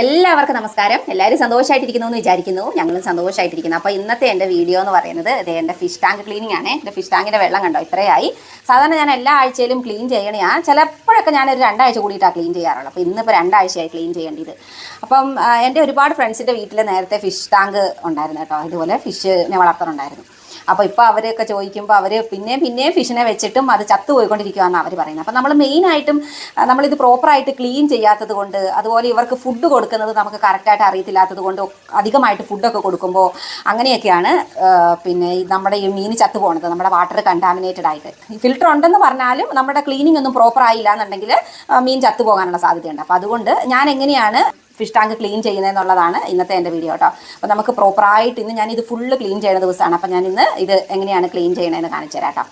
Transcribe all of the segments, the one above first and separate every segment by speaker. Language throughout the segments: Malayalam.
Speaker 1: എല്ലാവർക്കും നമസ്കാരം. എല്ലാവരും സന്തോഷമായിട്ടിരിക്കുന്നു എന്ന് വിചാരിക്കുന്നു. ഞങ്ങളും സന്തോഷമായിട്ടിരിക്കുന്നു അപ്പോൾ ഇന്നത്തെ എന്റെ വീഡിയോ എന്ന് പറയുന്നത് ഇത് എന്റെ ഫിഷ് ടാങ്ക് ക്ലീനിങ് ആണ്. എന്റെ ഫിഷ് ടാങ്കിന്റെ വെള്ളം കണ്ടോ? ഇത്രയായി. സാധാരണ ഞാൻ എല്ലാ ആഴ്ചയിലും ക്ലീൻ ചെയ്യണേ ചിലപ്പോഴൊക്കെ ഞാനൊരു രണ്ടാഴ്ച കൂടിയിട്ടാണ് ക്ലീൻ ചെയ്യാറുള്ളത് അപ്പോൾ ഇന്നിപ്പോൾ രണ്ടാഴ്ചയായി ക്ലീൻ ചെയ്യേണ്ടത്. അപ്പം എന്റെ ഒരുപാട് ഫ്രണ്ട്സിന്റെ വീട്ടിൽ നേരത്തെ ഫിഷ് ടാങ്ക് ഉണ്ടായിരുന്നു കേട്ടോ. ഇതുപോലെ ഫിഷ് ഫിഷിനെ വളർത്തുന്നുണ്ടായിരുന്നു അപ്പോൾ ഇപ്പോൾ അവരെയൊക്കെ ചോദിക്കുമ്പോൾ അവർ പിന്നെ പിന്നെയും ഫിഷിനെ വെച്ചിട്ടും അത് ചത്തു പോയിക്കൊണ്ടിരിക്കുകയെന്നാണ് അവർ പറയുന്നത്. അപ്പോൾ നമ്മൾ മെയിനായിട്ടും നമ്മളിത് പ്രോപ്പറായിട്ട് ക്ലീൻ ചെയ്യാത്തത് കൊണ്ട് അതുപോലെ ഇവർക്ക് ഫുഡ് കൊടുക്കുന്നത് നമുക്ക് കറക്റ്റായിട്ട് അറിയത്തില്ലാത്തത് കൊണ്ട് അധികമായിട്ട് ഫുഡൊക്കെ കൊടുക്കുമ്പോൾ അങ്ങനെയൊക്കെയാണ് പിന്നെ നമ്മുടെ ഈ മീൻ ചത്തു പോകുന്നത് നമ്മുടെ വാട്ടർ കണ്ടാമിനേറ്റഡ് ആയിട്ട്. ഈ ഫിൽറ്റർ ഉണ്ടെന്ന് പറഞ്ഞാലും നമ്മുടെ ക്ലീനിങ് ഒന്നും പ്രോപ്പർ ആയില്ല എന്നുണ്ടെങ്കിൽ മീൻ ചത്തു പോകാനുള്ള സാധ്യതയുണ്ട്. അപ്പോൾ അതുകൊണ്ട് ഞാൻ എങ്ങനെയാണ് ഫിഷ് ടാങ്ക് ക്ലീൻ ചെയ്യുന്നതെന്നുള്ളതാണ് ഇന്നത്തെ എന്റെ വീഡിയോ കേട്ടോ അപ്പോൾ നമുക്ക് പ്രോപ്പറായിട്ട് ഇന്ന് ഞാനിത് ഫുള്ള് ക്ലീൻ ചെയ്യുന്ന ദിവസമാണ്. അപ്പോൾ ഞാൻ ഇന്ന് ഇത് എങ്ങനെയാണ് ക്ലീൻ ചെയ്യണതെന്ന് കാണിച്ചു തരാം കേട്ടോ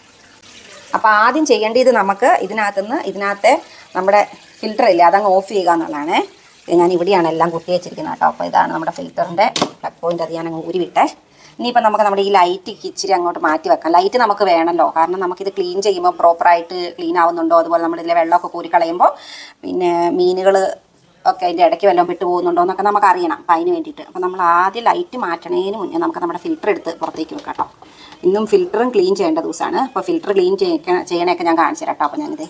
Speaker 1: അപ്പോൾ ആദ്യം ചെയ്യേണ്ടത് നമുക്ക് ഇതിനകത്തുനിന്ന് ഇതിനകത്തെ നമ്മുടെ ഫിൽറ്റർ ഇല്ലേ അതങ്ങ് ഓഫ് ചെയ്യുക എന്നുള്ളതാണ്. ഞാൻ ഇവിടെയാണ് എല്ലാം കുത്തി വെച്ചിരിക്കുന്നത് കേട്ടോ അപ്പോൾ ഇതാണ് നമ്മുടെ ഫിൽറ്ററിന്റെ പ്ലഗ് പോയിന്റ് അത് ഞാൻ ഊരിവിട്ടെ. ഇനിയിപ്പോൾ നമുക്ക് നമ്മുടെ ഈ ലൈറ്റ് ഇച്ചിരി അങ്ങോട്ട് മാറ്റി വെക്കാം. ലൈറ്റ് നമുക്ക് വേണമല്ലോ കാരണം നമുക്കിത് ക്ലീൻ ചെയ്യുമ്പോൾ പ്രോപ്പറായിട്ട് ക്ലീൻ ആവുന്നുണ്ടോ? അതുപോലെ നമ്മളിതിലെ വെള്ളമൊക്കെ കൂരിക്കളയുമ്പോൾ പിന്നെ മീനുകൾ ഒക്കെ അതിന്റെ ഇടയ്ക്ക് വല്ലതും വിട്ടു പോകുന്നുണ്ടോ എന്നൊക്കെ നമുക്ക് അറിയണം. അപ്പം അതിന് വേണ്ടിയിട്ട്. അപ്പം നമ്മൾ ആദ്യം ലൈറ്റ് മാറ്റണതിന് മുന്നേ നമുക്ക് നമ്മുടെ ഫിൽറ്റർ എടുത്ത് പുറത്തേക്ക് വെക്കാം കേട്ടോ. ഇന്നും ഫിൽറ്ററും ക്ലീൻ ചെയ്യേണ്ട ദിവസമാണ്. അപ്പോൾ ഫിൽറ്റർ ക്ലീൻ ചെയ്യണേക്കെ ഞാൻ കാണിച്ചു കേട്ടോ. അപ്പോൾ ഞാനിത്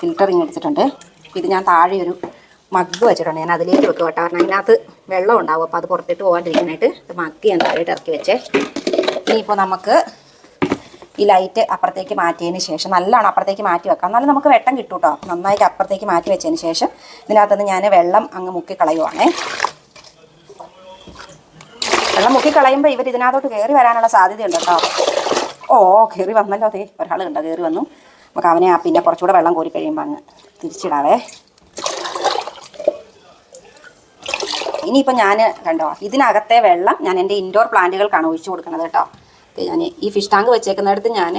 Speaker 1: ഫിൽറ്റർ ഇങ്ങനെ എടുത്തിട്ടുണ്ട്. ഇത് ഞാൻ താഴെ ഒരു മഗ് വെച്ചിട്ടുണ്ട്. ഞാൻ അതിലേക്ക് വെക്കുക കേട്ടോ. കാരണം അതിനകത്ത് വെള്ളം ഉണ്ടാവും. അപ്പോൾ അത് പുറത്തിട്ട് പോകാണ്ടിരിക്കാനായിട്ട് മഗ് ഞാൻ താഴെ ഇറക്കി വെച്ചേ. ഇനിയിപ്പോൾ നമുക്ക് ഈ ലൈറ്റ് അപ്പുറത്തേക്ക് മാറ്റിയതിന് ശേഷം നല്ലോണം അപ്പുറത്തേക്ക് മാറ്റി വെക്കാം. എന്നാലും നമുക്ക് വെട്ടം കിട്ടും കേട്ടോ നന്നായിട്ട് അപ്പുറത്തേക്ക് മാറ്റി വെച്ചതിന് ശേഷം ഇതിനകത്തുനിന്ന് ഞാൻ വെള്ളം അങ്ങ് മുക്കി കളയുവാണേ. വെള്ളം മുക്കി കളയുമ്പോൾ ഇവർ ഇതിനകത്തോട്ട് കയറി വരാനുള്ള സാധ്യതയുണ്ട് കേട്ടോ. ഓ കയറി വന്നല്ലോ. അതെ ഒരാൾ കണ്ടോ? കയറി വന്നു. നമുക്ക് അവനെ പിന്നെ കുറച്ചുകൂടെ വെള്ളം കോരി കഴിയുമ്പോൾ അങ്ങ് തിരിച്ചിടാവേ. ഇനിയിപ്പോൾ ഞാൻ കണ്ടോ ഇതിനകത്തെ വെള്ളം ഞാൻ എന്റെ ഇൻഡോർ പ്ലാന്റുകൾക്കാണ് ഒഴിച്ചു കൊടുക്കുന്നത് കേട്ടോ. ഞാൻ ഈ ഫിഷ് ടാങ്ക് വെച്ചേക്കുന്നിടത്ത് ഞാൻ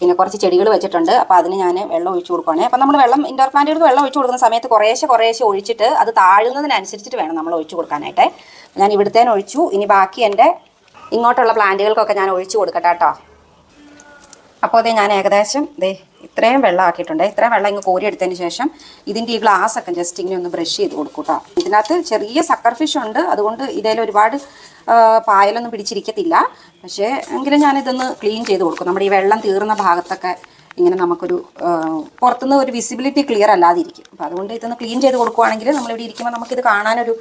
Speaker 1: പിന്നെ കുറച്ച് ചെടികൾ വെച്ചിട്ടുണ്ട്. അപ്പോൾ അതിന് ഞാൻ വെള്ളം ഒഴിച്ചു കൊടുക്കുകയാണ് അപ്പോൾ നമ്മൾ വെള്ളം ഇൻഡോർ പ്ലാന്റുകൾക്ക് വെള്ളം ഒഴിച്ചു കൊടുക്കുന്ന സമയത്ത് കുറേശ്ശെ കുറേശ്ശെ ഒഴിച്ചിട്ട് അത് താഴുന്നതിനനുസരിച്ചിട്ട് വേണം നമ്മൾ ഒഴിച്ചു കൊടുക്കാനായിട്ട്. ഞാൻ ഇവിടുത്തേന് ഒഴിച്ചു. ഇനി ബാക്കി എന്റെ ഇങ്ങോട്ടുള്ള പ്ലാന്റുകൾക്കൊക്കെ ഞാൻ ഒഴിച്ചു കൊടുക്കട്ടെ കേട്ടോ. അപ്പോൾ അതേ ഞാൻ ഏകദേശം ദേ ഇത്രയും വെള്ളം ആക്കിയിട്ടുണ്ട്. ഇത്രയും വെള്ളം ഇങ്ങ് കോരിയെടുത്തതിന് ശേഷം ഇതിന്റെ ഈ ഗ്ലാസ് ഒക്കെ ജസ്റ്റ് ഇങ്ങനെ ഒന്ന് ബ്രഷ് ചെയ്ത് കൊടുക്കും കേട്ടോ ഇതിനകത്ത് ചെറിയ സക്കർ ഫിഷ് ഉണ്ട്. അതുകൊണ്ട് ഇതിൽ ഒരുപാട് പായലൊന്നും പിടിച്ചിരിക്കത്തില്ല. പക്ഷേ എങ്കിലും ഞാനിതൊന്ന് ക്ലീൻ ചെയ്ത് കൊടുക്കും. നമ്മുടെ ഈ വെള്ളം തീർന്ന ഭാഗത്തൊക്കെ ഇങ്ങനെ നമുക്കൊരു പുറത്തുനിന്ന് ഒരു വിസിബിലിറ്റി ക്ലിയർ അല്ലാതിരിക്കും. അപ്പോൾ അതുകൊണ്ട് ഇതൊന്ന് ക്ലീൻ ചെയ്ത് കൊടുക്കുവാണെങ്കിൽ നമ്മളിവിടെ ഇരിക്കുമ്പോൾ നമുക്കിത് കാണാനൊരു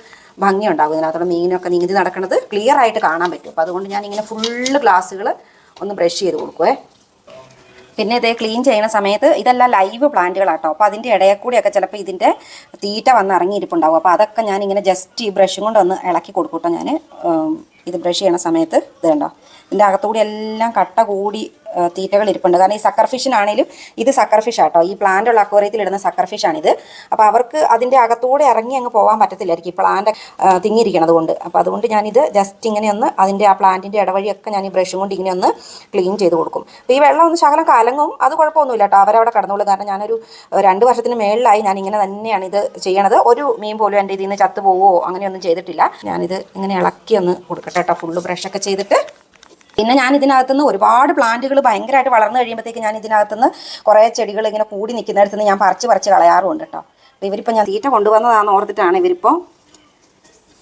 Speaker 1: ഭംഗി ഉണ്ടാകും. ഇതിനകത്തോടെ മീനൊക്കെ നീന്തി നടക്കുന്നത് ക്ലിയർ ആയിട്ട് കാണാൻ പറ്റും. അപ്പോൾ അതുകൊണ്ട് ഞാൻ ഇങ്ങനെ ഫുള്ള് ഗ്ലാസ്സുകൾ ഒന്ന് ബ്രഷ് ചെയ്ത് കൊടുക്കുവേ. പിന്നെ ഇത് ക്ലീൻ ചെയ്യുന്ന സമയത്ത് ഇതെല്ലാം ലൈവ് പ്ലാന്റുകളാട്ടോ അപ്പോൾ അതിന്റെ ഇടയിൽ കൂടിയൊക്കെ ചിലപ്പോൾ ഇതിന്റെ തീറ്റ വന്ന് ഇറങ്ങിയിരിപ്പുണ്ടാവും. അപ്പോൾ അതൊക്കെ ഞാനിങ്ങനെ ജസ്റ്റ് ഈ ബ്രഷും കൊണ്ട് ഒന്ന് ഇളക്കി കൊടുക്കൂട്ടോ ഞാൻ ഇത് ബ്രഷ് ചെയ്യണ സമയത്ത് ഇത് കണ്ടോ? ഇതിന്റെ അകത്തുകൂടി എല്ലാം കട്ട കൂടി തീറ്റകൾ ഇരിപ്പുണ്ട്. കാരണം ഈ സക്കർ ഫിഷിനാണേലും ഇത് സക്കർ ഫിഷ് ആട്ടോ. ഈ പ്ലാന്റുള്ള അക്വേറിയത്തിൽ ഇടുന്ന സക്കർ ഫിഷാണിത് അപ്പോൾ അവർക്ക് അതിന്റെ അകത്തൂടെ ഇറങ്ങി അങ്ങ് പോകാൻ പറ്റത്തില്ലായിരിക്കും ഈ പ്ലാന്റ് തിങ്ങിയിരിക്കണത് കൊണ്ട്. അപ്പോൾ അതുകൊണ്ട് ഞാനിത് ജസ്റ്റ് ഇങ്ങനെ ഒന്ന് അതിന്റെ ആ പ്ലാന്റിന്റെ ഇടവഴിയൊക്കെ ഞാൻ ഈ ബ്രഷും കൊണ്ട് ഇങ്ങനെ ഒന്ന് ക്ലീൻ ചെയ്ത് കൊടുക്കും. അപ്പോൾ ഈ വെള്ളം ഒന്ന് ശകലം കലങ്ങും അത് കുഴപ്പമൊന്നുമില്ല കേട്ടോ അവരവിടെ കടന്നോളൂ. കാരണം ഞാനൊരു രണ്ട് വർഷത്തിന് മേളിലായി ഞാൻ ഇങ്ങനെ തന്നെയാണ് ഇത് ചെയ്യണത്. ഒരു മീൻ പോലും എന്റെ ഇതിൽ നിന്ന് ചത്തു പോവോ അങ്ങനെയൊന്നും ചെയ്തിട്ടില്ല. ഞാനിത് ഇങ്ങനെ ഇളക്കി ഒന്ന് കൊടുക്കട്ടെ കേട്ടോ ഫുള്ള് ബ്രഷൊക്കെ ചെയ്തിട്ട് പിന്നെ ഞാൻ ഇതിനകത്തുനിന്ന് ഒരുപാട് പ്ലാന്റുകൾ ഭയങ്കരമായിട്ട് വളർന്നു കഴിയുമ്പോഴത്തേക്ക് ഞാൻ ഇതിനകത്തുനിന്ന് കുറേ ചെടികൾ ഇങ്ങനെ കൂടി നിൽക്കുന്നിടത്ത് നിന്ന് ഞാൻ പറിച്ച് പറിച്ച് കളയാറുമുണ്ട് കേട്ടോ. അപ്പോൾ ഇവരിപ്പോൾ ഞാൻ തീറ്റ കൊണ്ടുവന്നതാന്ന് ഓർത്തിട്ടാണ് ഇവരിപ്പോൾ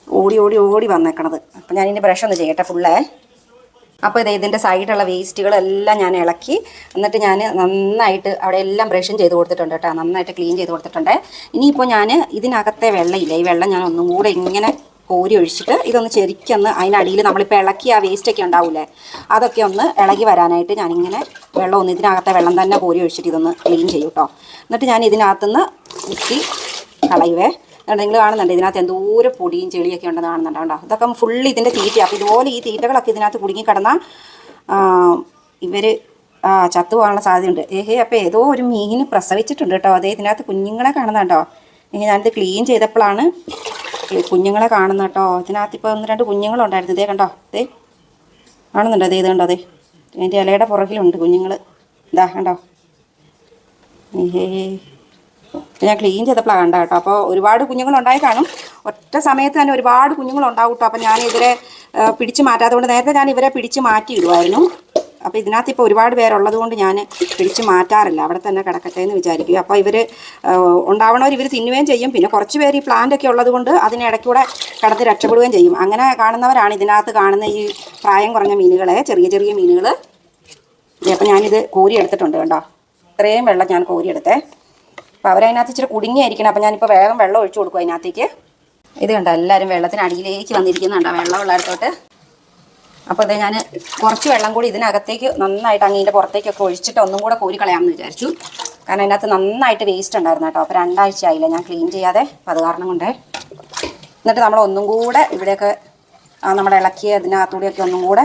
Speaker 1: ഓടി ഓടി ഓടി വന്നേക്കണത്. അപ്പോൾ ഞാൻ ഇതിന്റെ ബ്രഷ് ഒന്ന് ചെയ്യട്ടെ ഫുള്ളേ. അപ്പോൾ ഇത് ഇതിന്റെ സൈഡുള്ള വേസ്റ്റുകളെല്ലാം ഞാൻ ഇളക്കി. എന്നിട്ട് ഞാൻ നന്നായിട്ട് അവിടെ എല്ലാം ബ്രഷും ചെയ്ത് കൊടുത്തിട്ടുണ്ട് കേട്ടോ. നന്നായിട്ട് ക്ലീൻ ചെയ്ത് കൊടുത്തിട്ടുണ്ട്. ഇനിയിപ്പോൾ ഞാൻ ഇതിനകത്തെ വെള്ളമില്ല? ഈ വെള്ളം ഞാൻ ഒന്നും കൂടെ ഇങ്ങനെ കോരി ഒഴിച്ചിട്ട് ഇതൊന്ന് ശരിക്കൊന്ന് അതിനടിയിൽ നമ്മളിപ്പോൾ ഇളക്കി ആ വേസ്റ്റൊക്കെ ഉണ്ടാവില്ലേ അതൊക്കെ ഒന്ന് ഇളകി വരാനായിട്ട് ഞാനിങ്ങനെ വെള്ളം ഒന്ന് ഇതിനകത്തെ വെള്ളം തന്നെ കോരി ഒഴിച്ചിട്ട് ഇതൊന്ന് ക്ലീൻ ചെയ്യും കേട്ടോ എന്നിട്ട് ഞാൻ ഇതിനകത്തുനിന്ന് മുക്കി കളയുവേ. എന്നിട്ട് നിങ്ങൾ കാണുന്നുണ്ട് ഇതിനകത്ത് എന്തോരം പൊടിയും ചെളിയൊക്കെ ഉണ്ടെന്ന് കാണുന്നുണ്ട് കേട്ടോ ഇതൊക്കെ ഫുള്ള് ഇതിന്റെ തീറ്റ അപ്പോൾ ഇതുപോലെ ഈ തീറ്റകളൊക്കെ ഇതിനകത്ത് കുടുങ്ങി കിടന്നാൽ ഇവർ ചത്തു പോകാനുള്ള സാധ്യതയുണ്ട്. ഏഹേ അപ്പോൾ ഏതോ ഒരു മീൻ പ്രസവിച്ചിട്ടുണ്ട് കേട്ടോ അതേ ഇതിനകത്ത് കുഞ്ഞുങ്ങളെ കാണുന്നുണ്ടോ ഞാനിത് ക്ലീൻ ചെയ്തപ്പോഴാണ് കുഞ്ഞുങ്ങളെ കാണുന്ന കേട്ടോ. ഇതിനകത്ത് ഇപ്പോൾ ഒന്ന് രണ്ട് കുഞ്ഞുങ്ങളുണ്ടായിരുന്നു. ഇതേ കണ്ടോ? ഇതേ കാണുന്നുണ്ടോ? അതേ ഇത് കണ്ടോ? അതേ അതിന്റെ ഇലയുടെ പുറകിലുണ്ട് കുഞ്ഞുങ്ങൾ ഇതാ കണ്ടോ? ഞാൻ ക്ലീൻ ചെയ്തപ്പോഴാണ് കണ്ട കേട്ടോ. അപ്പോൾ ഒരുപാട് കുഞ്ഞുങ്ങളുണ്ടായി കാണും. ഒറ്റ സമയത്ത് തന്നെ ഒരുപാട് കുഞ്ഞുങ്ങളുണ്ടാവും കേട്ടോ. അപ്പോൾ ഞാൻ ഇവരെ പിടിച്ചു മാറ്റാത്തതുകൊണ്ട് നേരത്തെ ഞാൻ ഇവരെ പിടിച്ച് മാറ്റി ഇടുമായിരുന്നു അപ്പോൾ ഇതിനകത്ത് ഇപ്പോൾ ഒരുപാട് പേരുള്ളത് കൊണ്ട് ഞാൻ പിടിച്ച് മാറ്റാറില്ല. അവിടെ തന്നെ കിടക്കട്ടെ എന്ന് വിചാരിക്കും അപ്പോൾ ഇവർ ഉണ്ടാവണവർ ഇവർ തിന്നുകയും ചെയ്യും. പിന്നെ കുറച്ച് പേര് ഈ പ്ലാന്റ് ഒക്കെ ഉള്ളത് കൊണ്ട് അതിനിടയ്ക്കൂടെ കടന്ന് രക്ഷപ്പെടുകയും ചെയ്യും. അങ്ങനെ കാണുന്നവരാണ് ഇതിനകത്ത് കാണുന്ന ഈ പ്രായം കുറഞ്ഞ മീനുകളെ ചെറിയ ചെറിയ മീനുകൾ അപ്പം ഞാനിത് കോരി എടുത്തിട്ടുണ്ട് കണ്ടോ? ഇത്രയും വെള്ളം ഞാൻ കോരിയെടുത്തേ അപ്പോൾ അവരതിനകത്ത് ഇച്ചിരി കുടുങ്ങിയായിരിക്കണം. അപ്പോൾ ഞാനിപ്പോൾ വേഗം വെള്ളം ഒഴിച്ചു കൊടുക്കും അതിനകത്തേക്ക്. ഇത് കണ്ടോ എല്ലാവരും വെള്ളത്തിന് അടിയിലേക്ക് വന്നിരിക്കുന്നുണ്ടോ വെള്ളമുള്ള അടുത്തോട്ട്. അപ്പോൾ ഇത് ഞാൻ കുറച്ച് വെള്ളം കൂടി ഇതിനകത്തേക്ക് നന്നായിട്ട് അങ്ങീന്റെ പുറത്തേക്കൊക്കെ ഒഴിച്ചിട്ട് ഒന്നും കൂടെ കോരി കളയാമെന്ന് വിചാരിച്ചു. കാരണം അതിനകത്ത് നന്നായിട്ട് വേസ്റ്റ് ഉണ്ടായിരുന്നു കേട്ടോ. അപ്പോൾ രണ്ടാഴ്ച ആയില്ല ഞാൻ ക്ലീൻ ചെയ്യാതെ. അപ്പോൾ അത് കാരണം കൊണ്ടേ എന്നിട്ട് നമ്മൾ ഒന്നും കൂടെ ഇവിടെയൊക്കെ ആ നമ്മുടെ ഇളക്കിയ ഇതിനകത്തൂടെയൊക്കെ ഒന്നും കൂടെ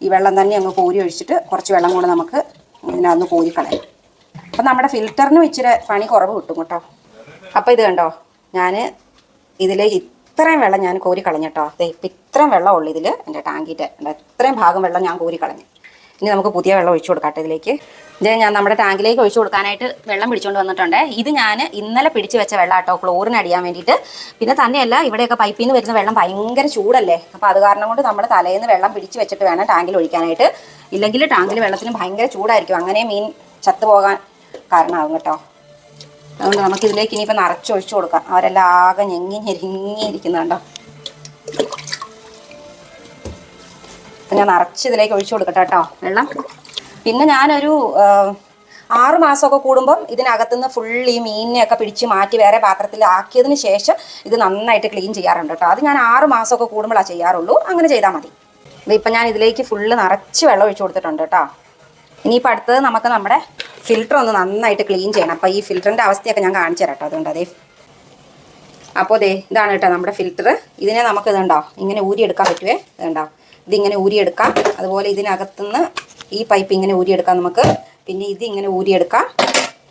Speaker 1: ഈ വെള്ളം തന്നെ അങ്ങ് കോരി ഒഴിച്ചിട്ട് കുറച്ച് വെള്ളം കൂടെ നമുക്ക് ഇതിനകത്ത് കളയാം. അപ്പം നമ്മുടെ ഫിൽറ്ററിനും ഇച്ചിരി പണി കുറവ് കിട്ടും കേട്ടോ. അപ്പോൾ ഇത് കണ്ടോ? ഞാൻ ഇതിലേക്ക് ഇത്രയും വെള്ളം ഞാൻ കോരി കളഞ്ഞിട്ടോ അതെ ഇപ്പം ഇത്രയും വെള്ളം ഇതിൽ എന്റെ ടാങ്കിന്റെ ഇത്രയും ഭാഗം വെള്ളം ഞാൻ കോരി കളഞ്ഞു. ഇനി നമുക്ക് പുതിയ വെള്ളം ഒഴിച്ചു കൊടുക്കട്ടെ ഇതിലേക്ക്. ഇത് ഞാൻ നമ്മുടെ ടാങ്കിലേക്ക് ഒഴിച്ചു കൊടുക്കാനായിട്ട് വെള്ളം പിടിച്ചുകൊണ്ട് വന്നിട്ടുണ്ട്. ഇത് ഞാൻ ഇന്നലെ പിടിച്ച് വെച്ച വെള്ളം കേട്ടോ ക്ലോറിന് അടിയാൻ വേണ്ടിയിട്ട്. പിന്നെ തന്നെയല്ല ഇവിടെയൊക്കെ പൈപ്പിൽ നിന്ന് വരുന്ന വെള്ളം ഭയങ്കര ചൂടല്ലേ? അപ്പോൾ അത് കാരണം കൊണ്ട് നമ്മൾ തലേന്ന് വെള്ളം പിടിച്ച് വെച്ചിട്ട് വേണം ടാങ്കിൽ ഒഴിക്കാനായിട്ട്. ഇല്ലെങ്കിൽ ടാങ്കിൽ വെള്ളത്തിന് ഭയങ്കര ചൂടായിരിക്കും. അങ്ങനെ മീൻ ചത്തുപോകാൻ കാരണമാകും കേട്ടോ. അതുകൊണ്ട് നമുക്ക് ഇതിലേക്ക് ഇനിയിപ്പോൾ നിറച്ചൊഴിച്ചു കൊടുക്കാം. അവരെല്ലാം ആകെ ഞെങ്ങി ഞെരുങ്ങിയിരിക്കുന്നുണ്ടോ? അപ്പം ഞാൻ നിറച്ച് ഇതിലേക്ക് ഒഴിച്ചു കൊടുക്കട്ടെ കേട്ടോ വെള്ളം. പിന്നെ ഞാനൊരു ആറു മാസമൊക്കെ കൂടുമ്പം ഇതിനകത്തുനിന്ന് ഫുൾ ഈ മീനിനെയൊക്കെ പിടിച്ച് മാറ്റി വേറെ പാത്രത്തിൽ ആക്കിയതിന് ശേഷം ഇത് നന്നായിട്ട് ക്ലീൻ ചെയ്യാറുണ്ട് കേട്ടോ. അത് ഞാൻ ആറു മാസമൊക്കെ കൂടുമ്പോഴാണ് ചെയ്യാറുള്ളൂ. അങ്ങനെ ചെയ്താൽ മതി. ഇതിപ്പം ഞാൻ ഇതിലേക്ക് ഫുള്ള് നിറച്ച് വെള്ളം ഒഴിച്ചു കൊടുത്തിട്ടുണ്ട് കേട്ടോ. ഇനിയിപ്പോൾ അടുത്തത് നമുക്ക് നമ്മുടെ ഫിൽറ്റർ ഒന്ന് നന്നായിട്ട് ക്ലീൻ ചെയ്യണം. അപ്പോൾ ഈ ഫിൽറ്ററിന്റെ അവസ്ഥയൊക്കെ ഞാൻ കാണിച്ചു തരാം കേട്ടോ അതുകൊണ്ട് അതേ. അപ്പോൾ ദേ ഇതാണ് കേട്ടോ നമ്മുടെ ഫിൽറ്റർ ഇതിനെ നമുക്ക് ഇതുണ്ടോ ഇങ്ങനെ ഊരിയെടുക്കാൻ പറ്റുമേ ഇതുണ്ടോ ഇതിങ്ങനെ ഊരിയെടുക്കാം. അതുപോലെ ഇതിനകത്തുനിന്ന് ഈ പൈപ്പ് ഇങ്ങനെ ഊരിയെടുക്കാം നമുക്ക്. പിന്നെ ഇത് ഇങ്ങനെ ഊരിയെടുക്കാം.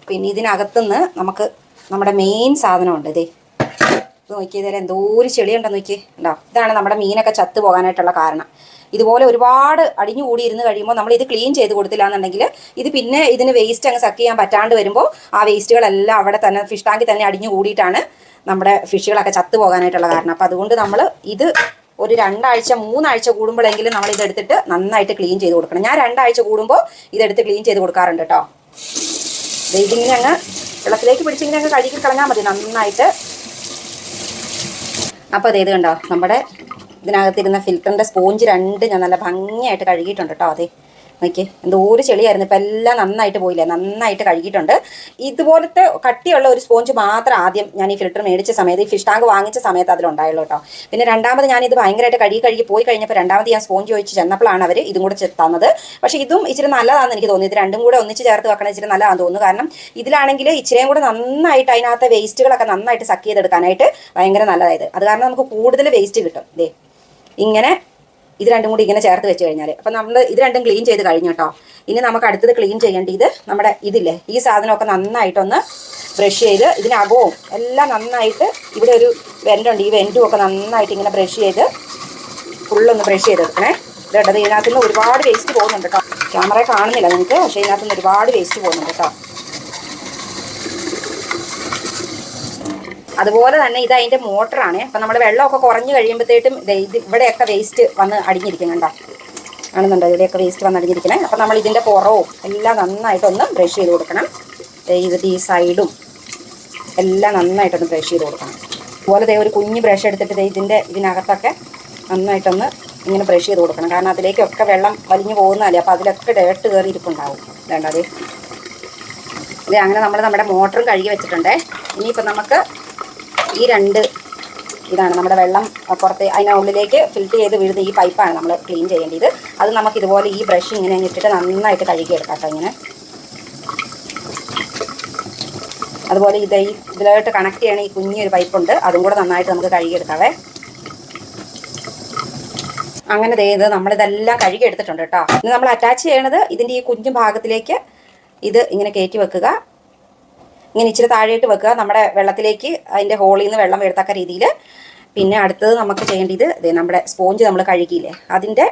Speaker 1: പിന്നെ ഇതിനകത്തുനിന്ന് നമുക്ക് നമ്മുടെ മെയിൻ സാധനമുണ്ട് ഇതേ ഇത് നോക്കിയേ എന്തോ ഒരു ചെളിയുണ്ടെന്ന് നോക്കിയേ. ഉണ്ടോ ഇതാണ് നമ്മുടെ മീനൊക്കെ ചത്തു പോകാനായിട്ടുള്ള കാരണം. ഇതുപോലെ ഒരുപാട് അടിഞ്ഞു കൂടി ഇരുന്ന് കഴിയുമ്പോൾ നമ്മൾ ഇത് ക്ലീൻ ചെയ്ത് കൊടുത്തില്ല എന്നുണ്ടെങ്കിൽ ഇത് പിന്നെ ഇതിന് വേസ്റ്റ് അങ്ങ് സക്ക് ചെയ്യാൻ പറ്റാണ്ട് വരുമ്പോൾ ആ വേസ്റ്റുകളെല്ലാം അവിടെ തന്നെ ഫിഷ് ടാങ്കിൽ തന്നെ അടിഞ്ഞു കൂടിയിട്ടാണ് നമ്മുടെ ഫിഷുകളൊക്കെ ചത്തു പോകാനായിട്ടുള്ള കാരണം. അപ്പോൾ അതുകൊണ്ട് നമ്മൾ ഇത് ഒരു രണ്ടാഴ്ച മൂന്നാഴ്ച കൂടുമ്പോഴെങ്കിലും നമ്മൾ ഇത് എടുത്തിട്ട് നന്നായിട്ട് ക്ലീൻ ചെയ്ത് കൊടുക്കണം. ഞാൻ രണ്ടാഴ്ച കൂടുമ്പോൾ ഇതെടുത്ത് ക്ലീൻ ചെയ്ത് കൊടുക്കാറുണ്ട് കേട്ടോ. വെയിറ്റിങ്ങിന് അങ്ങ് വെള്ളത്തിലേക്ക് പിടിച്ചിങ്ങനെ അങ്ങ് കഴുകി കളഞ്ഞാൽ മതി നന്നായിട്ട്. അപ്പോൾ അതേത് കണ്ടോ നമ്മുടെ ഇതിനകത്തിരുന്ന ഫിൽറ്ററിന്റെ സ്പോഞ്ച് രണ്ട് ഞാൻ നല്ല ഭംഗിയായിട്ട് കഴുകിയിട്ടുണ്ട് കേട്ടോ അതെ. നോക്കിയേ എന്തോ ഒരു ചെളിയായിരുന്നു. ഇപ്പം എല്ലാം നന്നായിട്ട് പോയില്ലേ? നന്നായിട്ട് കഴുകിയിട്ടുണ്ട്. ഇതുപോലത്തെ കട്ടിയുള്ള ഒരു സ്പോഞ്ച് മാത്രം ആദ്യം ഞാൻ ഈ ഫിൽറ്റർ മേടിച്ച സമയത്ത് ഈ ഫിഷ് ടാങ്ക് വാങ്ങിച്ച സമയത്ത് അതിലുണ്ടായുള്ളൂ കേട്ടോ പിന്നെ രണ്ടാമത് ഞാൻ ഇത് ഭയങ്കരമായിട്ട് കഴുകി കഴുകി പോയി കഴിഞ്ഞപ്പോൾ രണ്ടാമത് ഞാൻ സ്പോഞ്ച് ചോദിച്ച് ചെന്നപ്പോഴാണ് അവർ ഇതും കൂടെ തന്നത്. പക്ഷേ ഇതും ഇച്ചിരി നല്ലതാണെന്ന് എനിക്ക് തോന്നി ഇത് രണ്ടും കൂടെ ഒന്നിച്ച് ചേർത്ത് വെക്കണം ഇച്ചിരി നല്ലതാണെന്ന് തോന്നുന്നു. കാരണം ഇതിലാണെങ്കിൽ ഇച്ചിരിയും കൂടെ നന്നായിട്ട് അതിനകത്തെ വേസ്റ്റുകളൊക്കെ നന്നായിട്ട് സക്ക് ചെയ്തെടുക്കാനായിട്ട് ഭയങ്കര നല്ലതായത്. അത് കാരണം നമുക്ക് കൂടുതൽ വേസ്റ്റ് കിട്ടും. ദേ ഇങ്ങനെ ഇത് രണ്ടും കൂടി ഇങ്ങനെ ചേർത്ത് വെച്ച് കഴിഞ്ഞാൽ അപ്പം നമ്മൾ ഇത് രണ്ടും ക്ലീൻ ചെയ്ത് കഴിഞ്ഞു കേട്ടോ ഇനി നമുക്ക് അടുത്തത് ക്ലീൻ ചെയ്യേണ്ടത് നമ്മുടെ ഇതില്ലേ ഈ സാധനമൊക്കെ നന്നായിട്ടൊന്ന് ബ്രഷ് ചെയ്ത് ഇതിനകവും എല്ലാം നന്നായിട്ട് ഇവിടെ ഒരു വെന്റുണ്ട് ഈ വെന്റും ഒക്കെ നന്നായിട്ട് ഇങ്ങനെ ബ്രഷ് ചെയ്ത് ഫുള്ളൊന്ന് ബ്രഷ് ചെയ്തെടുക്കണേ ഇതേണ്ടത് ഇതിനകത്തുനിന്ന് ഒരുപാട് വേസ്റ്റ് പോകുന്നുണ്ട് കേട്ടോ ക്യാമറ കാണുന്നില്ല നിങ്ങൾക്ക് പക്ഷേ ഇതിനകത്തുനിന്ന് ഒരുപാട് വേസ്റ്റ് പോകുന്നുണ്ട് കേട്ടോ അതുപോലെ തന്നെ ഇത് അതിന്റെ മോട്ടറാണ്. അപ്പം നമ്മൾ വെള്ളമൊക്കെ കുറഞ്ഞ് കഴിയുമ്പോഴത്തേട്ടും ഇത് ഇവിടെയൊക്കെ വേസ്റ്റ് വന്ന് അടിഞ്ഞിരിക്കും കണ്ടോ? കാണുന്നുണ്ടോ? ഇവിടെയൊക്കെ വേസ്റ്റ് വന്ന് അടിഞ്ഞിരിക്കണേ അപ്പം നമ്മൾ ഇതിന്റെ പുറവും എല്ലാം നന്നായിട്ടൊന്ന് ബ്രഷ് ചെയ്ത് കൊടുക്കണം. ഇത് ഈ സൈഡും എല്ലാം നന്നായിട്ടൊന്ന് ബ്രഷ് ചെയ്ത് കൊടുക്കണം. അതുപോലെ ദേ ഒരു കുഞ്ഞ് ബ്രഷ് എടുത്തിട്ട് ഇതിന്റെ ഇതിനകത്തൊക്കെ നന്നായിട്ടൊന്ന് ഇങ്ങനെ ബ്രഷ് ചെയ്ത് കൊടുക്കണം. കാരണം അതിലേക്കൊക്കെ വെള്ളം വലിഞ്ഞു പോകുന്നതല്ലേ. അപ്പോൾ അതിലൊക്കെ ഡേർട്ട് കയറി ഇരിപ്പുണ്ടാവും. വേണ്ട അതെ അങ്ങനെ നമ്മൾ നമ്മുടെ മോട്ടറും കഴുകി വെച്ചിട്ടുണ്ടേ. ഇനിയിപ്പോൾ നമുക്ക് ഈ രണ്ട് ഇതാണ് നമ്മുടെ വെള്ളം പുറത്ത് അതിനുള്ളിലേക്ക് ഫിൽറ്റർ ചെയ്ത് വീഴുന്ന ഈ പൈപ്പാണ് നമ്മൾ ക്ലീൻ ചെയ്യേണ്ടത്. അത് നമുക്ക് ഇതുപോലെ ഈ ബ്രഷ് ഇങ്ങനെ ഇട്ടിട്ട് നന്നായിട്ട് കഴുകിയെടുക്കാം കേട്ടോ ഇങ്ങനെ. അതുപോലെ ഇത് ഈ ഇതിലായിട്ട് കണക്ട് ചെയ്യണ ഈ കുഞ്ഞൊരു പൈപ്പുണ്ട് അതും കൂടെ നന്നായിട്ട് നമുക്ക് കഴുകിയെടുക്കാവേ അങ്ങനെ ചെയ്ത് നമ്മളിതെല്ലാം കഴുകിയെടുത്തിട്ടുണ്ട് കേട്ടോ. ഇനി നമ്മൾ അറ്റാച്ച് ചെയ്യണത് ഇതിന്റെ ഈ കുഞ്ഞു ഭാഗത്തിലേക്ക് ഇത് ഇങ്ങനെ കയറ്റി വെക്കുക. ഇങ്ങനെ ഇച്ചിരി താഴെയിട്ട് വെക്കുക. നമ്മുടെ വെള്ളത്തിലേക്ക് അതിന്റെ ഹോളിൽ നിന്ന് വെള്ളം വീഴത്തക്ക രീതിയിൽ പിന്നെ അടുത്തത് നമുക്ക് ചെയ്യേണ്ടത് ദേ നമ്മുടെ സ്പോഞ്ച് നമ്മൾ കഴുകിയില്ലേ? അതിന്റെ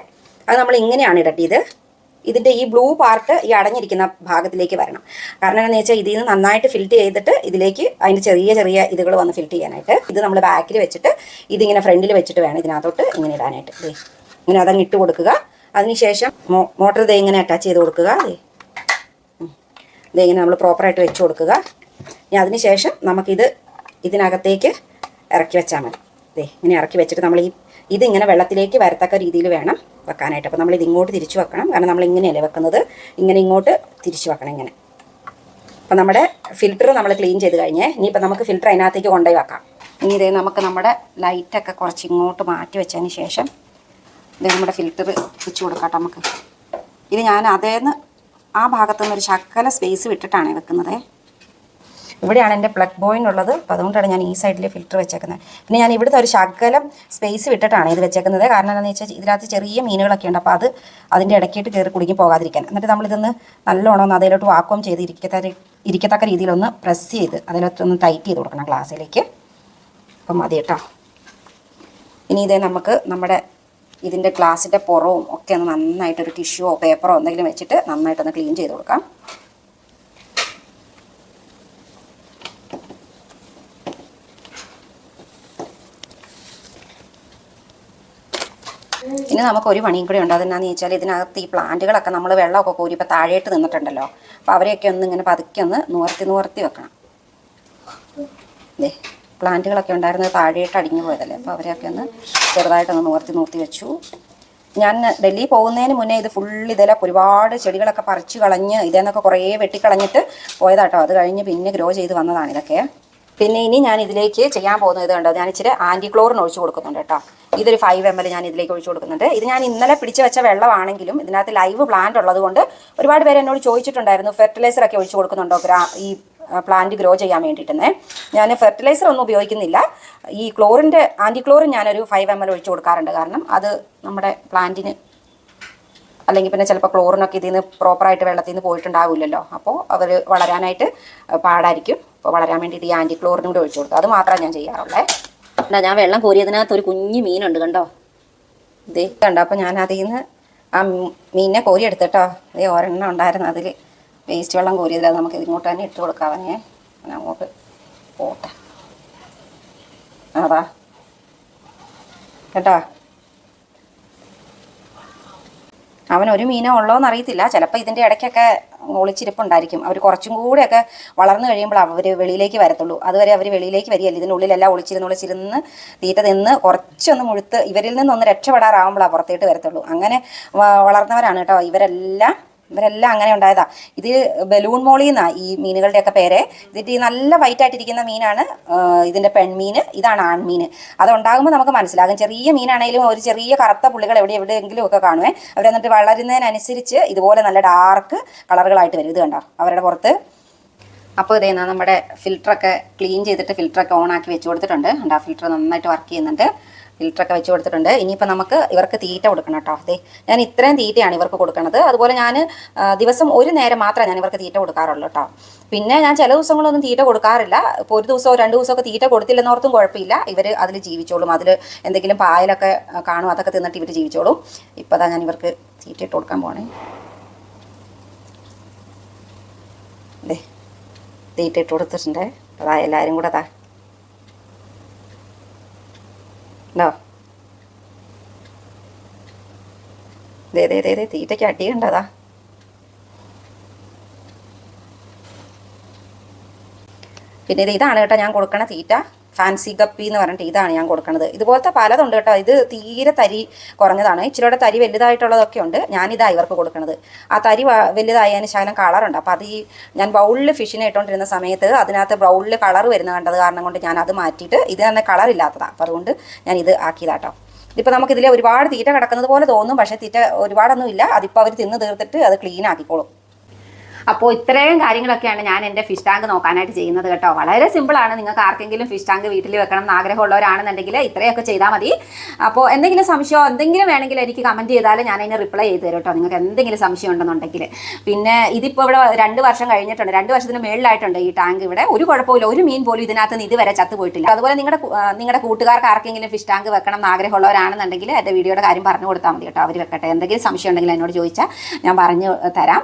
Speaker 1: അത് നമ്മൾ ഇങ്ങനെയാണ് ഇടേണ്ടത്. ഇതിന്റെ ഈ ബ്ലൂ പാർട്ട് ഈ അടഞ്ഞിരിക്കുന്ന ഭാഗത്തിലേക്ക് വരണം. കാരണം എന്താണെന്ന് വെച്ചാൽ ഇതിൽ നിന്ന് നന്നായിട്ട് ഫിൽറ്റ് ചെയ്തിട്ട് ഇതിലേക്ക് അതിന്റെ ചെറിയ ചെറിയ ഇതുകൾ വന്ന് ഫിൽറ്റ് ചെയ്യാനായിട്ട് ഇത് നമ്മൾ ബാക്കിൽ വെച്ചിട്ട് ഇതിങ്ങനെ ഫ്രണ്ടിൽ വെച്ചിട്ട് വേണം ഇതിനകത്തോട്ട് ഇങ്ങനെ ഇടാനായിട്ട്. ദേ ഇങ്ങനെ അതങ്ങ് ഇട്ട് കൊടുക്കുക. അതിനുശേഷം മോ മോട്ടർ ദേ ഇങ്ങനെ അറ്റാച്ച് ചെയ്ത് കൊടുക്കുക. ദേ. ഇതേ ഇങ്ങനെ നമ്മൾ പ്രോപ്പറായിട്ട് വെച്ച് കൊടുക്കുക. ഇനി അതിനുശേഷം നമുക്കിത് ഇതിനകത്തേക്ക് ഇറക്കി വെച്ചാൽ മതി. ദേ ഇങ്ങനെ ഇറക്കി വെച്ചിട്ട് നമ്മൾ ഈ ഇതിങ്ങനെ വെള്ളത്തിലേക്ക് വരത്തക്ക രീതിയിൽ വേണം വെക്കാനായിട്ട്. അപ്പോൾ നമ്മൾ ഇങ്ങോട്ട് തിരിച്ചു വെക്കണം. കാരണം നമ്മൾ ഇങ്ങനെയല്ലേ വെക്കുന്നത്. ഇങ്ങനെ ഇങ്ങോട്ട് തിരിച്ചു വെക്കണം ഇങ്ങനെ. അപ്പോൾ നമ്മുടെ ഫിൽറ്റർ നമ്മൾ ക്ലീൻ ചെയ്ത് കഴിഞ്ഞേ ഇനിയിപ്പോൾ നമുക്ക് ഫിൽറ്റർ അതിനകത്തേക്ക് കൊണ്ടുപോയി വെക്കാം. ഇനി ഇതേ നമുക്ക് നമ്മുടെ ലൈറ്റൊക്കെ കുറച്ച് ഇങ്ങോട്ട് മാറ്റി വെച്ചതിന് ശേഷം ഇത് നമ്മുടെ ഫിൽറ്റർ വെച്ച് കൊടുക്കാം നമുക്ക്. ഇത് ഞാൻ അതേന്ന് ആ ഭാഗത്തുനിന്ന് ഒരു ശക്കല സ്പേസ് വിട്ടിട്ടാണ് വെക്കുന്നത്. ഇവിടെയാണ് എന്റെ പ്ലഗ് പോയിന്റ് ഉള്ളത്. അപ്പോൾ അതുകൊണ്ടാണ് ഞാൻ ഈ സൈഡിൽ ഫിൽറ്റർ വെച്ചേക്കുന്നത്. പിന്നെ ഞാൻ ഇവിടുത്തെ ഒരു ശകലം സ്പേസ് വിട്ടിട്ടാണ് ഇത് വെച്ചേക്കുന്നത്. കാരണം എന്താണെന്ന് വെച്ചാൽ ഇതിനകത്ത് ചെറിയ മീനുകളൊക്കെ ഉണ്ട്. അപ്പോൾ അത് അതിന്റെ ഇടയ്ക്കിട്ട് കയറി കുടുങ്ങി പോകാതിരിക്കാൻ. എന്നിട്ട് നമ്മളിതൊന്ന് നല്ലോണം ഒന്ന് അതിലോട്ട് വാക്വം ചെയ്ത് ഇരിക്കത്ത ഇരിക്കത്തക്ക രീതിയിലൊന്ന് പ്രസ് ചെയ്ത് അതിനകത്തൊന്ന് ടൈറ്റ് ചെയ്ത് കൊടുക്കണം ഗ്ലാസ്സിലേക്ക് അപ്പം മതി കേട്ടോ. ഇനി ഇതേ നമുക്ക് നമ്മുടെ ഇതിന്റെ ഗ്ലാസിന്റെ പുറവും ഒക്കെ ഒന്ന് നന്നായിട്ടൊരു ഒരു ടിഷ്യൂവോ പേപ്പറോ എന്തെങ്കിലും വെച്ചിട്ട് നന്നായിട്ടൊന്ന് ക്ലീൻ ചെയ്ത് കൊടുക്കാം. ഇനി നമുക്ക് ഒരു പണിയും കൂടി ഉണ്ട്. അതെന്നാന്ന് ചോദിച്ചാൽ ഇതിനകത്ത് ഈ പ്ലാന്റുകളൊക്കെ നമ്മൾ വെള്ളമൊക്കെ കോരി ഇപ്പോൾ താഴേട്ട് നിന്നിട്ടുണ്ടല്ലോ. അപ്പോൾ അവരെയൊക്കെ ഒന്ന് ഇങ്ങനെ പതുക്കെ ഒന്ന് നൂർത്തി നൂർത്തി വെക്കണം. ദേ പ്ലാന്റുകളൊക്കെ ഉണ്ടായിരുന്നത് താഴേട്ട് അടിഞ്ഞു പോയതല്ലേ. അപ്പോൾ അവരെയൊക്കെ ഒന്ന് ചെറുതായിട്ടൊന്ന് നൂർത്തി നൂർത്തി വെച്ചു. ഞാൻ ഡൽഹി പോകുന്നതിന് മുന്നേ ഇത് ഫുൾ ഇതിലൊക്കെ ഒരുപാട് ചെടികളൊക്കെ പറിച്ചു കളഞ്ഞ് ഇതേന്നൊക്കെ കുറേ വെട്ടിക്കളഞ്ഞിട്ട് പോയതാട്ടോ. അത് കഴിഞ്ഞ് പിന്നെ ഗ്രോ ചെയ്ത് വന്നതാണ് ഇതൊക്കെ. പിന്നെ ഇനി ഞാൻ ഇതിലേക്ക് ചെയ്യാൻ പോകുന്നത് കണ്ടോ? ഞാൻ ഇച്ചിരി ആന്റിക്ലോറിൻ ഒഴിച്ചു കൊടുക്കുന്നുണ്ട് കേട്ടോ. ഇതൊരു ഫൈവ് എം എൽ ഞാൻ ഇതിലേക്ക് ഒഴിച്ചു കൊടുക്കുന്നുണ്ട്. ഇത് ഞാൻ ഇന്നലെ പിടിച്ചു വെച്ച വെള്ളമാണെങ്കിലും ഇതിനകത്ത് ലൈവ് പ്ലാന്റ് ഉള്ളതുകൊണ്ട് ഒരുപാട് പേര് എന്നോട് ചോദിച്ചിട്ടുണ്ടായിരുന്നു ഫെർട്ടിലൈസർ ഒക്കെ ഒഴിച്ചു കൊടുക്കുന്നുണ്ടോ ഈ പ്ലാന്റ് ഗ്രോ ചെയ്യാൻ വേണ്ടിയിട്ടെന്നേ. ഞാൻ ഫെർട്ടിലൈസർ ഒന്നും ഉപയോഗിക്കുന്നില്ല. ഈ ക്ലോറിന്റെ ആന്റി ക്ലോറിൻ ഞാനൊരു ഫൈവ് എം എൽ ഒഴിച്ചു കൊടുക്കാറുണ്ട്. കാരണം അത് നമ്മുടെ പ്ലാന്റിന് അല്ലെങ്കിൽ പിന്നെ ചിലപ്പോൾ ക്ലോറിനൊക്കെ ഇതിൽ നിന്ന് പ്രോപ്പറായിട്ട് വെള്ളത്തിൽ നിന്ന് പോയിട്ടുണ്ടാവില്ലല്ലോ. അപ്പോൾ അവർ വളരാനായിട്ട് പാടായിരിക്കും. അപ്പോൾ വളരാൻ വേണ്ടിയിട്ട് ഈ ആന്റി ക്ലോറിനും കൂടെ ഒഴിച്ചു കൊടുത്തു. അത് മാത്രമേ ഞാൻ ചെയ്യാറുള്ളേ. എന്നാ ഞാൻ വെള്ളം കോരിയതിനകത്ത് ഒരു കുഞ്ഞു മീനുണ്ട് കണ്ടോ? ഇതേ കണ്ടോ? അപ്പോൾ ഞാൻ അതിൽ നിന്ന് ആ മീനിനെ കോരി എടുത്തിട്ടോ അതേ ഒരെണ്ണം ഉണ്ടായിരുന്നു അതിൽ. വേസ്റ്റ് വെള്ളം കോരിയതിൽ അത് നമുക്ക് ഇതിങ്ങോട്ട് തന്നെ ഇട്ട് കൊടുക്കാവനെ അങ്ങോട്ട് പോട്ടെ. അതാ കേട്ടോ അവൻ ഒരു മീനോ ഉള്ളോന്ന് അറിയത്തില്ല. ചിലപ്പോൾ ഇതിന്റെ ഇടയ്ക്കൊക്കെ ഒളിച്ചിരിപ്പുണ്ടായിരിക്കും. അവർ കുറച്ചും കൂടെയൊക്കെ വളർന്നു കഴിയുമ്പോൾ അവർ വെളിയിലേക്ക് വരത്തുള്ളൂ. അതുവരെ അവർ വെളിയിലേക്ക് വരികയല്ല. ഇതിനുള്ളിലെല്ലാം ഒളിച്ചിരുന്ന് ഒളിച്ചിരുന്ന് തീറ്റ നിന്ന് കുറച്ചൊന്ന് മുഴുത്ത് ഇവരിൽ നിന്നൊന്ന് രക്ഷപ്പെടാറാവുമ്പോൾ പുറത്തേട്ട് വരത്തുള്ളൂ. അങ്ങനെ വളർന്നവരാണ് കേട്ടോ ഇവരെല്ലാം ഇവരെല്ലാം അങ്ങനെ ഉണ്ടായതാ. ഇത് ബലൂൺ മോളി എന്നാ ഈ മീനുകളുടെയൊക്കെ പേര്. ഇതിട്ട് ഈ നല്ല വൈറ്റ് ആയിട്ടിരിക്കുന്ന മീനാണ് ഇതിന്റെ പെൺമീൻ ഇതാണ് ആൺമീൻ അതുണ്ടാകുമ്പോൾ നമുക്ക് മനസ്സിലാകും. ചെറിയ മീനാണെങ്കിലും ഒരു ചെറിയ കറുത്ത പുള്ളികൾ എവിടെ എവിടെയെങ്കിലും ഒക്കെ കാണുവേ. അവരെന്നിട്ട് വളരുന്നതിനനുസരിച്ച് ഇതുപോലെ നല്ല ഡാർക്ക് കളറുകളായിട്ട് വരും. ഇത് കണ്ടോ? അവരുടെ പുറത്ത്. അപ്പോൾ ഇതേ നമ്മുടെ ഫിൽറ്ററൊക്കെ ക്ലീൻ ചെയ്തിട്ട് ഫിൽറ്ററൊക്കെ ഓൺ ആക്കി വെച്ച് കൊടുത്തിട്ടുണ്ട്. ഉണ്ട് ആ ഫിൽറ്റർ നന്നായിട്ട് വർക്ക് ചെയ്യുന്നുണ്ട്. ഫിൽറ്ററൊക്കെ വെച്ച് കൊടുത്തിട്ടുണ്ട്. ഇനിയിപ്പോൾ നമുക്ക് ഇവർക്ക് തീറ്റ കൊടുക്കണം കേട്ടോ. അതെ ഞാൻ ഇത്രയും തീറ്റയാണ് ഇവർക്ക് കൊടുക്കുന്നത് അതുപോലെ ഞാൻ ദിവസം ഒരു നേരം മാത്രമേ ഞാൻ ഇവർക്ക് തീറ്റ കൊടുക്കാറുള്ളൂ കേട്ടോ. പിന്നെ ഞാൻ ചില ദിവസങ്ങളൊന്നും തീറ്റ കൊടുക്കാറില്ല. ഇപ്പോൾ ഒരു ദിവസമോ രണ്ട് ദിവസമൊക്കെ തീറ്റ കൊടുത്തില്ലെന്നോർത്തും കുഴപ്പമില്ല. ഇവർ അതിൽ ജീവിച്ചോളും. അതിൽ എന്തെങ്കിലും പായലൊക്കെ കാണും. അതൊക്കെ തിന്നിട്ട് ഇവർ ജീവിച്ചോളും. ഇപ്പോൾ അതാ ഞാൻ ഇവർക്ക് തീറ്റ ഇട്ട് കൊടുക്കാൻ പോണേ. ദേ തീറ്റ ഇട്ട് കൊടുത്തിട്ടുണ്ട്. അതാ എല്ലാവരും കൂടെ അതാ ഉണ്ടോ ദേ ദേ ദേ തീറ്റയ്ക്ക് അടിയുണ്ടതാ പിന്നെ ഇത് ഇതാണ് കേട്ടോ ഞാൻ കൊടുക്കണ തീറ്റ. ഫാൻസി ഗപ്പി എന്ന് പറഞ്ഞിട്ട് ഇതാണ് ഞാൻ കൊടുക്കുന്നത് ഇതുപോലത്തെ പലതുണ്ട് കേട്ടോ. ഇത് തീരെ തരി കുറഞ്ഞതാണ്. ഇച്ചിരിയുടെ തരി വലുതായിട്ടുള്ളതൊക്കെ ഉണ്ട്. ഞാനിതാ ഇവർക്ക് കൊടുക്കുന്നത് ആ തരി വലുതായതിന് ശകലം കളറുണ്ട് അപ്പോൾ അത് ഈ ഞാൻ ബൗളിൽ ഫിഷിനെ ഇട്ടുകൊണ്ടിരുന്ന സമയത്ത് അതിനകത്ത് ബൗളിൽ കളർ വരുന്ന കണ്ടത് കാരണം കൊണ്ട് ഞാൻ അത് മാറ്റിയിട്ട് ഇത് തന്നെ കളർ ഇല്ലാത്തതാണ് അപ്പോൾ അതുകൊണ്ട് ഞാൻ ഇത് ആക്കിയതാട്ടോ ഇതിപ്പോൾ നമുക്കിതിൽ ഒരുപാട് തീറ്റ കിടക്കുന്നത് പോലെ തോന്നും. പക്ഷേ തീറ്റ ഒരുപാടൊന്നും ഇല്ല അതിപ്പോൾ അവർ തിന്ന് തീർത്തിട്ട് അത് ക്ലീൻ ആക്കിക്കോളും. അപ്പോൾ ഇത്രയും കാര്യങ്ങളൊക്കെയാണ് ഞാൻ എന്റെ ഫിഷ് ടാങ്ക് നോക്കാനായിട്ട് ചെയ്യുന്നത് കേട്ടോ. വളരെ സിമ്പിളാണ് നിങ്ങൾക്ക് ആർക്കെങ്കിലും ഫിഷ് ടാങ്ക് വീട്ടിൽ വെക്കണം എന്ന് ആഗ്രഹമുള്ളവരാണെന്നുണ്ടെങ്കിൽ ഇത്രയൊക്കെ ചെയ്താൽ മതി. അപ്പോൾ എന്തെങ്കിലും സംശയമോ എന്തെങ്കിലും വേണമെങ്കിൽ എനിക്ക് കമന്റ് ചെയ്താൽ ഞാൻ അതിന് റിപ്ലൈ ചെയ്ത് തരും കേട്ടോ. നിങ്ങൾക്ക് എന്തെങ്കിലും സംശയം ഉണ്ടെന്നുണ്ടെങ്കിൽ. പിന്നെ ഇതിപ്പോൾ ഇവിടെ രണ്ട് വർഷം കഴിഞ്ഞിട്ടുണ്ട്. രണ്ട് വർഷത്തിന് മേളിലായിട്ടുണ്ട് ഈ ടാങ്ക് ഇവിടെ. ഒരു കുഴപ്പമില്ല. ഒരു മീൻ പോലും ഇതിനകത്ത് നിന്ന് ഇതുവരെ ചത്തു പോയിട്ടില്ല അതുപോലെ നിങ്ങളുടെ നിങ്ങളുടെ കൂട്ടുകാർക്ക് ആർക്കെങ്കിലും ഫിഷ് ടാങ്ക് വെക്കണം എന്ന് ആഗ്രഹമുള്ളവരാണെന്നുണ്ടെങ്കിൽ എന്റെ വീഡിയോയുടെ കാര്യം പറഞ്ഞു കൊടുത്താൽ മതി കേട്ടോ. അവർ വെക്കട്ടെ. എന്തെങ്കിലും സംശയം ഉണ്ടെങ്കിൽ എന്നോട് ചോദിച്ചാൽ ഞാൻ പറഞ്ഞു തരാം.